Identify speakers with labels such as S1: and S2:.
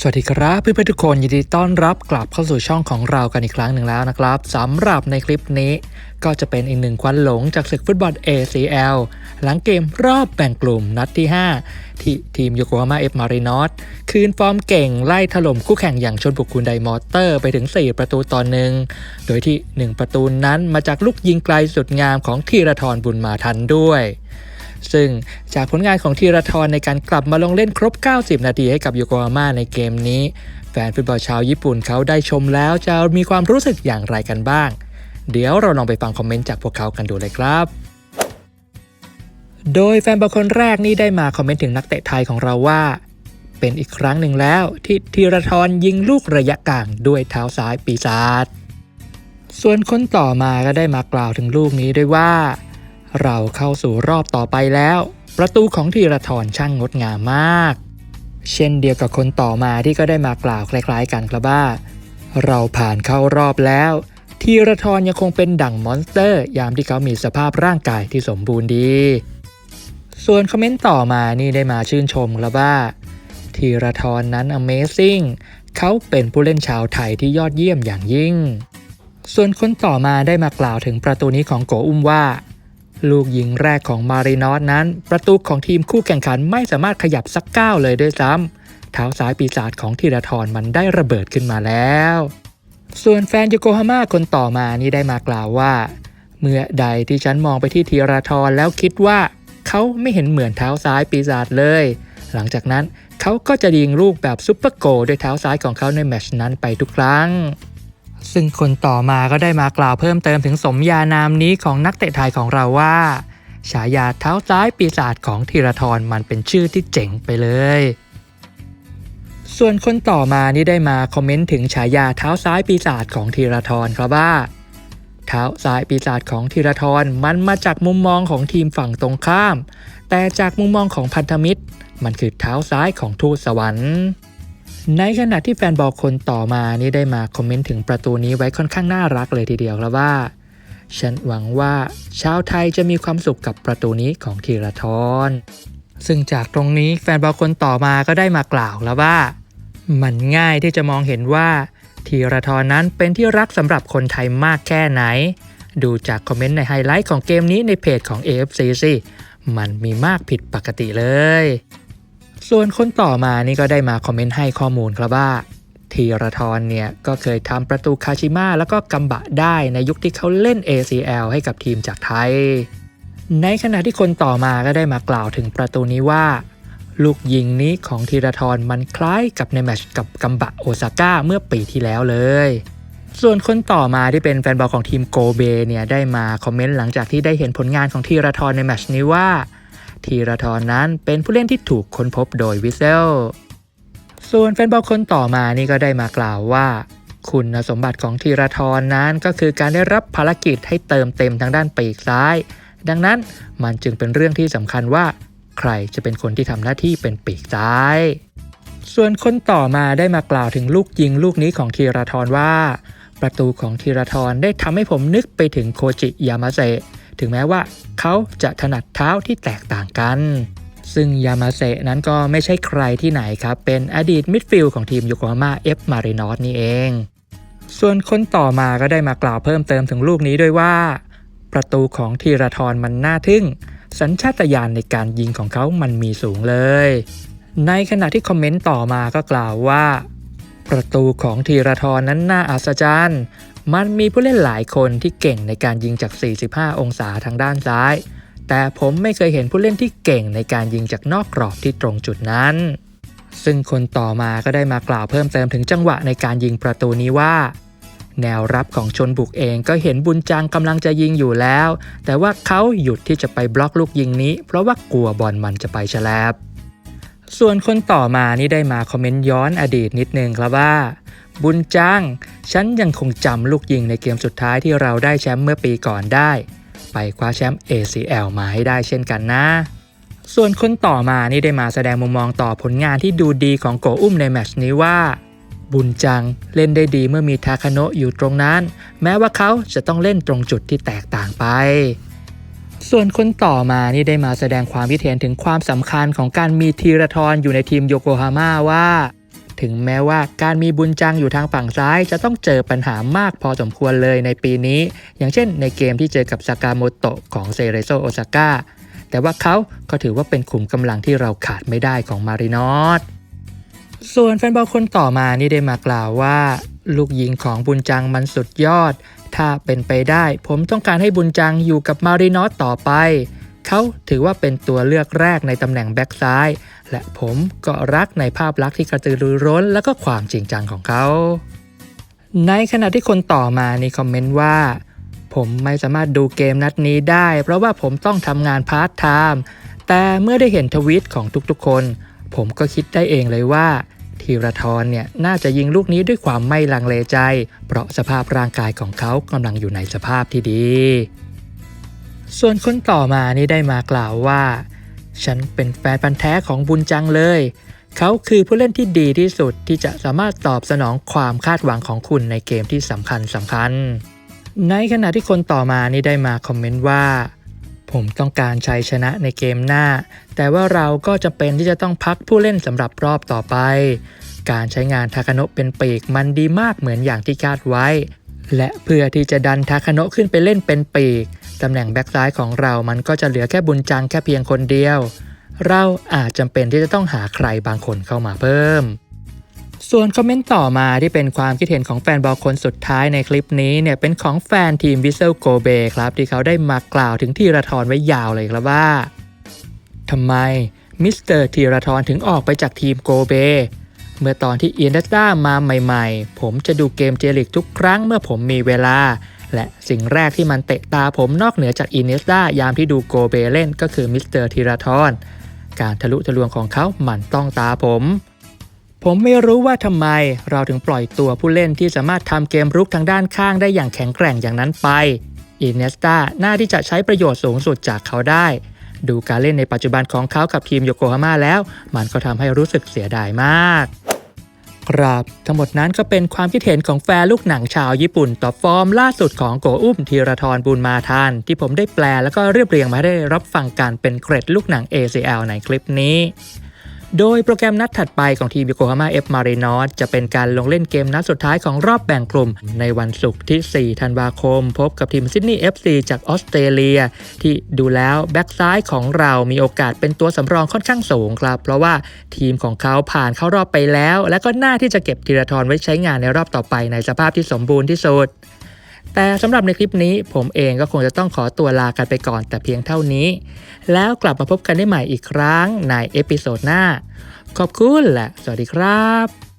S1: สวัสดีครับเพื่อนๆทุกคนยินดีต้อนรับกลับเข้าสู่ช่องของเรากันอีกครั้งหนึ่งแล้วนะครับสำหรับในคลิปนี้ ก็จะเป็นอีกหนึ่งควันหลงจากศึกฟุตบอล ACL หลังเกมรอบแบ่งกลุ่มนัดที่ 5 ที่ทีมโยโกฮาม่าเอฟมารินอสคืนฟอร์มเก่งไล่ถล่มคู่แข่งอย่างชนบุกคุณไดมอเตอร์ไปถึง 4 ประตูต่อหนึ่งโดยที่ 1 ประตูนั้นมาจากลูกยิงไกลสุดงามของธีรทรบุญมาทันด้วย ซึ่งจากผลงานของธีรทรในการกลับมาลงเล่นครบ 90 นาทีให้กับโยโกฮาม่าในเกมนี้ แฟนฟุตบอลชาวญี่ปุ่นเขาได้ชมแล้วจะมีความรู้สึกอย่างไรกันบ้าง เดี๋ยวเราลองไปฟังคอมเมนต์จากพวกเขากันดูเลยครับโดยแฟนบอลคนแรกนี่ได้มาคอมเมนต์ถึงนักเตะไทยของเราว่า เป็นอีกครั้งหนึ่งแล้วที่ธีรทรยิงลูกระยะกลางด้วยเท้าซ้ายปีศาจส่วนคนต่อมาก็ได้มากล่าวถึงลูกนี้ด้วยว่า เราเข้าสู่รอบต่อไปแล้ว ประตูของธีรทรช่างงดงามมาก เช่นเดียวกับคนต่อมาที่ก็ได้มากล่าวคล้ายๆ กันครับว่า เราผ่านเข้ารอบแล้วธีรทรยังคงเป็นดั่งมอนสเตอร์ ยามที่เขามีสภาพร่างกายที่สมบูรณ์ดี ส่วนคอมเมนต์ต่อมานี่ได้มาชื่นชมครับว่าธีรทรนั้น Amazing เขาเป็นผู้เล่นชาวไทยที่ยอดเยี่ยมอย่างยิ่ง ส่วนคนต่อมาได้มากล่าวถึงประตูนี้ของโกอุ้มว่า ลูกยิงแรกของมารินอสนั้น ประตูของทีมคู่แข่งขันไม่สามารถขยับสักก้าวเลยด้วยซ้ำเท้าซ้ายปีศาจของธีรทรมันได้ระเบิดขึ้นมาแล้ว ส่วนแฟนโยโกฮาม่าคนต่อมานี่ได้มากล่าวว่า เมื่อใดที่ฉันมองไปที่ธีรทรแล้วคิดว่า เขาไม่เห็นเหมือนเท้าซ้ายปีศาจเลย หลังจากนั้นเขาก็จะยิงลูกแบบซุปเปอร์โกลด้วยเท้าซ้ายของเขาในแมชนั้นไปทุกครั้ง ซึ่งคนต่อมาก็ได้มากล่าวเพิ่มเติมถึงสมญานามนี้ของนักเตะไทยของเราว่า ฉายาเท้าซ้ายปีศาจของธีรทรมันเป็นชื่อที่เจ๋งไปเลย ส่วนคนต่อมานี่ได้มาคอมเมนต์ถึงฉายาเท้าซ้ายปีศาจของธีรทรครับว่าเท้าซ้ายปีศาจของธีรทรมันมาจากมุมมองของทีมฝั่งตรงข้าม แต่จากมุมมองของพันธมิตร มันคือเท้าซ้ายของทูตสวรรค์ ในขณะที่แฟนบอลคนต่อมานี่ได้มาคอมเมนต์ถึงประตูนี้ไว้ค่อนข้างน่ารักเลยทีเดียวครับว่า ฉันหวังว่าชาวไทยจะมีความสุขกับประตูนี้ของธีรทรซึ่งจากตรงนี้แฟนบอลคนต่อมาก็ได้มากล่าวแล้วว่า มันง่ายที่จะมองเห็นว่าธีรทรนั้นเป็นที่รักสำหรับคนไทยมากแค่ไหน ดูจากคอมเมนต์ในไฮไลท์ของเกมนี้ในเพจของ AFC สิมันมีมากผิดปกติเลย ส่วนคนต่อมานี่ก็ได้มาคอมเมนต์ให้ข้อมูลครับว่าธีรทรเนี่ยก็เคยทำประตูคาชิมะแล้วก็กัมบะได้ในยุคที่เขาเล่น ACL ให้กับทีมจากไทย ในขณะที่คนต่อมาก็ได้มากล่าวถึงประตูนี้ว่า ลูกยิงนี้ของธีรทรมันคล้ายกับในแมชกับกัมบะโอซาก้าเมื่อปีที่แล้วเลย ส่วนคนต่อมาที่เป็นแฟนบอลของทีมโกเบเนี่ยได้มาคอมเมนต์หลังจากที่ได้เห็นผลงานของธีรทรในแมชนี้ว่า ธีรทรนั้นเป็นผู้เล่นที่ถูกค้นพบโดยวิเซล ส่วนแฟนบอลคนต่อมานี่ก็ได้มากล่าวว่า คุณสมบัติของธีรทรนั้นก็คือการได้รับภารกิจให้เติมเต็มทางด้านปีกซ้าย ดังนั้นมันจึงเป็นเรื่องที่สำคัญว่า ใครจะเป็นคนที่ทำหน้าที่เป็นปีกซ้าย ส่วนคนต่อมาได้มากล่าวถึงลูกยิงลูกนี้ของธีรทรว่า ประตูของธีรทรได้ทำให้ผมนึกไปถึงโคจิยามาเซะ ถึงแม้ว่าเขาจะถนัดเท้าที่แตกต่างกัน ซึ่งยามาเซะนั้นก็ไม่ใช่ใครที่ไหนครับ เป็นอดีตมิดฟิลด์ของทีมโยโกฮาม่าเอฟมารินอสนี่เอง ส่วนคนต่อมาก็ได้มากล่าวเพิ่มเติมถึงลูกนี้ด้วยว่า ประตูของธีรทรมันน่าทึ่ง สัญชาตญาณในการยิงของเขามันมีสูงเลย ในขณะที่คอมเมนต์ต่อมาก็กล่าวว่า ประตูของธีรทรนั้นน่าอัศจรรย์ มันมีผู้เล่นหลายคนที่เก่งในการยิงจาก 45 องศาทางด้านซ้าย แต่ผมไม่เคยเห็นผู้เล่นที่เก่งในการยิงจากนอกกรอบที่ตรงจุดนั้น ซึ่งคนต่อมาก็ได้มากล่าวเพิ่มเติมถึงจังหวะในการยิงประตูนี้ว่า แนวรับของชนบุกเองก็เห็นบุญจังกำลังจะยิงอยู่แล้ว แต่ว่าเขาหยุดที่จะไปบล็อกลูกยิงนี้ เพราะว่ากลัวบอลมันจะไปฉลบ ส่วนคนต่อมานี่ได้มาคอมเมนต์ย้อนอดีตนิดนึงครับว่า บุญจังฉันยังคงจำลูกยิงในเกมสุดท้ายที่เราได้แชมป์เมื่อปีก่อนได้ ไปคว้าแชมป์ ACL มาให้ได้เช่นกันนะ ส่วนคนต่อมานี่ได้มาแสดงมุมมองต่อผลงานที่ดูดีของโกอุ้มในแมตช์นี้ว่า บุญจังเล่นได้ดีเมื่อมีทาคาโนะอยู่ตรงนั้น แม้ว่าเขาจะต้องเล่นตรงจุดที่แตกต่างไป ส่วนคนต่อมานี่ได้มาแสดงความคิดเห็นถึงความสำคัญของการมีธีรทรอยู่ในทีมโยโกฮาม่าว่าถึถึงแม้ว่าการมีบุญจังอยู่ทางฝั่งซ้าย จะต้องเจอปัญหามากพอสมควรเลยในปีนี้ อย่างเช่นในเกมที่เจอกับซากาโมโตะของเซเรโซโอซาก้าแต่ว่าเขาก็ถือว่าเป็นขุมกำลังที่เราขาดไม่ได้ของมารินอส ส่วนแฟนบอลคนต่อมานี่ได้มากล่าวว่า ลูกยิงของบุญจังมันสุดยอด ถ้าเป็นไปได้ ผมต้องการให้บุญจังอยู่กับมารินอสต่อไป เขาถือว่าเป็นตัวเลือกแรกในตำแหน่งแบ็กซ้าย และผมก็รักในภาพลักษณ์ที่กระตือรือร้น และก็ความจริงจังของเขา ในขณะที่คนต่อมานี่คอมเมนต์ว่า ผมไม่สามารถดูเกมนัดนี้ได้ เพราะว่าผมต้องทำงานพาร์ทไทม์แต่เมื่อได้เห็นทวิตของทุกๆคน ผมก็คิดได้เองเลยว่า ธีรทรเนี่ยน่าจะยิงลูกนี้ด้วยความไม่ลังเลใจ เพราะสภาพร่างกายของเขากำลังอยู่ในสภาพที่ดี ส่วนคนต่อมานี่ได้มากล่าวว่า ฉันเป็นแฟนพันธ์แท้ของบุญจังเลย เขาคือผู้เล่นที่ดีที่สุดที่จะสามารถตอบสนองความคาดหวังของคุณในเกมที่สำคัญสำคัญ ในขณะที่คนต่อมานี่ได้มาคอมเมนต์ว่า ผมต้องการชัยชนะในเกมหน้า แต่ว่าเราก็จะเป็นที่จะต้องพักผู้เล่นสำหรับรอบต่อไป การใช้งานทาคาโนะเป็นปีกมันดีมากเหมือนอย่างที่คาดไว้ และเพื่อที่จะดันทาคาโนะขึ้นไปเล่นเป็นปีกตำแหน่งแบ็กซ้ายของเรามันก็จะเหลือแค่บุญจังแค่เพียงคนเดียว เราอาจจำเป็นที่จะต้องหาใครบางคนเข้ามาเพิ่ม ส่วนคอมเมนต์ต่อมาที่เป็นความคิดเห็นของแฟนบอลคนสุดท้ายในคลิปนี้เนี่ยเป็นของแฟนทีมวิเซลโกเบครับที่เขาได้มากล่าวถึงทีรทรไว้ยาวเลยครับว่าทำไมมิสเตอร์ทีรทรถึงออกไปจากทีมโกเบเมื่อตอนที่เอียนดัสต้ามาใหม่ๆ ผมจะดูเกมเจลิกทุกครั้งเมื่อผมมีเวลา และสิ่งแรกที่มันเตะตาผมนอกเหนือจากอินเนสตายามที่ดูโกเบเล่นก็คือมิสเตอร์ทีรทรการทะลุทะลวงของเขามันต้องตาผม ผมไม่รู้ว่าทำไมเราถึงปล่อยตัวผู้เล่นที่สามารถทำเกมรุกทางด้านข้างได้อย่างแข็งแกร่งอย่างนั้นไปอินเนสตาน่าที่จะใช้ประโยชน์สูงสุดจากเขาได้ ดูการเล่นในปัจจุบันของเขากับทีมโยโกฮาม่าแล้ว มันก็ทำให้รู้สึกเสียดายมาก ครับ ทั้งหมดนั้นก็เป็นความคิดเห็นของแฟนลูกหนังชาวญี่ปุ่น ต่อฟอร์มล่าสุดของโกอุ้มธีรทรบุญมาทาน ที่ผมได้แปลแล้วก็เรียบเรียงมาได้รับฟังกันเป็นเกรดลูกหนัง ACL ในคลิปนี้ โดยโปรแกรมนัดถัดไปของทีมโยโกฮาม่าเอฟมารีนอสจะเป็นการลงเล่นเกมนัดสุดท้ายของรอบแบ่งกลุ่ม ในวันศุกร์ที่ 4 ธันวาคม พบกับทีมซิดนีย์ FC จากออสเตรเลีย ที่ดูแล้วแบ็กซ้ายของเรามีโอกาสเป็นตัวสำรองค่อนข้างสูงครับ เพราะว่าทีมของเขาผ่านเข้ารอบไปแล้ว และก็น่าที่จะเก็บธีรทรไว้ใช้งานในรอบต่อไปในสภาพที่สมบูรณ์ที่สุด แต่สำหรับในคลิปนี้ผมเองก็คงจะต้องขอตัวลากันไปก่อนแต่เพียงเท่านี้ แล้วกลับมาพบกันได้ใหม่อีกครั้งในเอพิโซดหน้า ขอบคุณและสวัสดีครับ